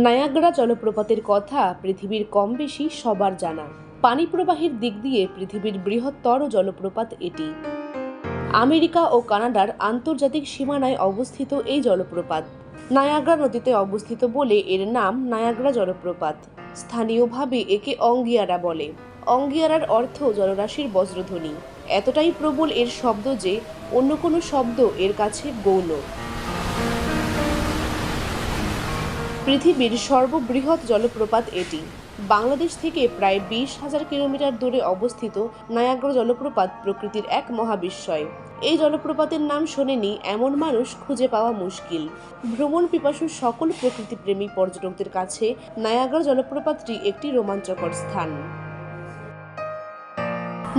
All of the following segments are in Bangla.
নায়াগ্রা জলপ্রপাতের কথা পৃথিবীর কম বেশি সবার জানা। পানি প্রবাহের দিক দিয়ে পৃথিবীর বৃহত্তর জলপ্রপাত এটি। আমেরিকা ও কানাডার আন্তর্জাতিক সীমানায় অবস্থিত এই জলপ্রপাত। নায়াগ্রা নদীতে অবস্থিত বলে এর নাম নায়াগ্রা জলপ্রপাত। স্থানীয়ভাবে একে অঙ্গিয়ারা বলে। অঙ্গিয়ারার অর্থ জলরাশির বজ্রধ্বনি। এতটাই প্রবল এর শব্দ যে অন্য কোনো শব্দ এর কাছে গৌণ। পৃথিবীর সর্ববৃহৎ জলপ্রপাত এটি। বাংলাদেশ থেকে প্রায় বিশ হাজার কিলোমিটার দূরে অবস্থিত নায়াগ্র জলপ্রপাত প্রকৃতির এক মহাবিস্ময়। এই জলপ্রপাতের নাম শোনেনি এমন মানুষ খুঁজে পাওয়া মুশকিল। ভ্রমণ পিপাসু সকল প্রকৃতিপ্রেমী পর্যটকদের কাছে নায়াগ্রা জলপ্রপাতটি একটি রোমাঞ্চকর স্থান।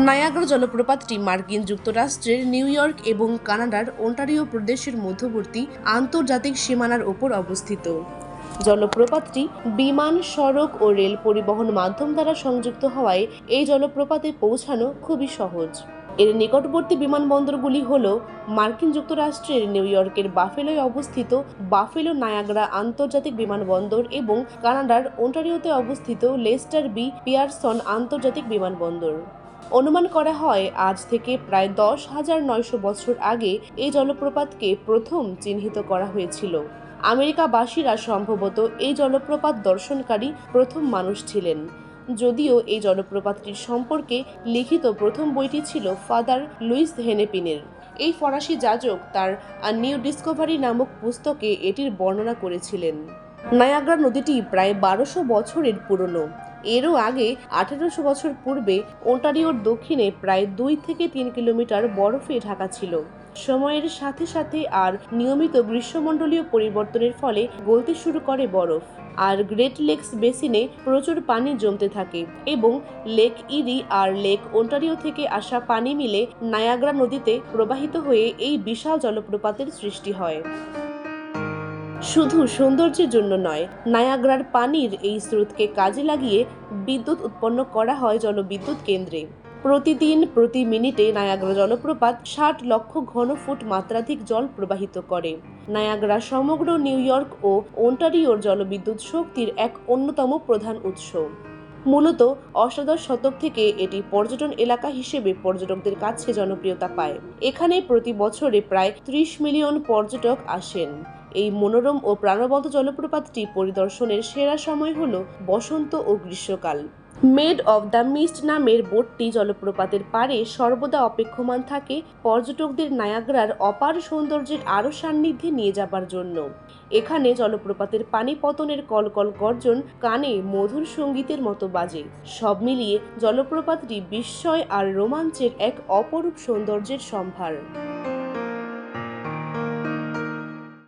নায়াগ্রা জলপ্রপাতটি মার্কিন যুক্তরাষ্ট্রের নিউ ইয়র্ক এবং কানাডার ওন্টারিও প্রদেশের মধ্যবর্তী আন্তর্জাতিক সীমানার ওপর অবস্থিত। জলপ্রপাতটি বিমান, সড়ক ও রেল পরিবহন মাধ্যম দ্বারা সংযুক্ত হওয়ায় এই জলপ্রপাতে পৌঁছানো খুবই সহজ। এর নিকটবর্তী বিমানবন্দরগুলি হল মার্কিন যুক্তরাষ্ট্রের নিউ ইয়র্কের বাফেলোয় অবস্থিত বাফেলো নায়াগ্রা আন্তর্জাতিক বিমানবন্দর এবং কানাডার ওন্টারিওতে অবস্থিত লেস্টার বি পিয়ারসন আন্তর্জাতিক বিমানবন্দর। অনুমান করা হয়, আজ থেকে প্রায় দশ হাজার নয়শো বছর আগে এই জলপ্রপাতকে প্রথম চিহ্নিত করা হয়েছিল। আমেরিকাবাসীরা সম্ভবত এই জলপ্রপাত দর্শনকারী প্রথম মানুষ ছিলেন। যদিও এই জলপ্রপাতটির সম্পর্কে লিখিত প্রথম বইটি ছিল ফাদার লুইস হেনেপিনের। এই ফরাসি যাজক তার আ নিউ ডিসকভারি নামক পুস্তকে এটির বর্ণনা করেছিলেন। নায়াগ্রা নদীটি প্রায় বারোশো বছরের পুরনো। এরও আগে আঠেরোশো বছর পূর্বে ওন্টারিওর দক্ষিণে প্রায় দুই থেকে তিন কিলোমিটার বরফে ঢাকা ছিল। সময়ের সাথে সাথে আর নিয়মিত গ্রীষ্মমণ্ডলীয় পরিবর্তনের ফলে গলতে শুরু করে বরফ। আর গ্রেট লেকস বেসিনে প্রচুর পানি জমতে থাকে এবং লেক ইরি আর লেক ওন্টারিও থেকে আসা পানি মিলে নায়াগ্রা নদীতে প্রবাহিত হয়ে এই বিশাল জলপ্রপাতের সৃষ্টি হয়। শুধু সৌন্দর্যের জন্য নয়, নায়াগ্রার পানির এই স্রোতকে কাজে লাগিয়ে বিদ্যুৎ উৎপন্ন করা হয় জলবিদ্যুৎ কেন্দ্রে। প্রতিদিন প্রতি মিনিটে নায়াগ্রা জলপ্রপাত ষাট লক্ষ ঘনফুট মাত্রাধিক জল প্রবাহিত করে। নায়াগ্রা সমগ্র নিউ ইয়র্ক ও ওন্টারিওর জলবিদ্যুৎ শক্তির এক অন্যতম প্রধান উৎস। মূলত অষ্টাদশ শতক থেকে এটি পর্যটন এলাকা হিসেবে পর্যটকদের কাছে জনপ্রিয়তা পায়। এখানে প্রতি বছরে প্রায় ত্রিশ মিলিয়ন পর্যটক আসেন। এই মনোরম ও প্রাণবন্ত জলপ্রপাতটি পরিদর্শনের সেরা সময় হল বসন্ত ও গ্রীষ্মকাল। মেড অব দ্য মিস্ট নামের বোটটি জলপ্রপাতের পাড়ে সর্বদা অপেক্ষমান থাকে পর্যটকদের নায়াগ্রার অপার সৌন্দর্যের আরও সান্নিধ্যে নিয়ে যাবার জন্য। এখানে জলপ্রপাতের পানি পতনের কলকল গর্জন কানে মধুর সঙ্গীতের মতো বাজে। সব মিলিয়ে জলপ্রপাতটি বিস্ময় আর রোমাঞ্চের এক অপরূপ সৌন্দর্যের সম্ভার।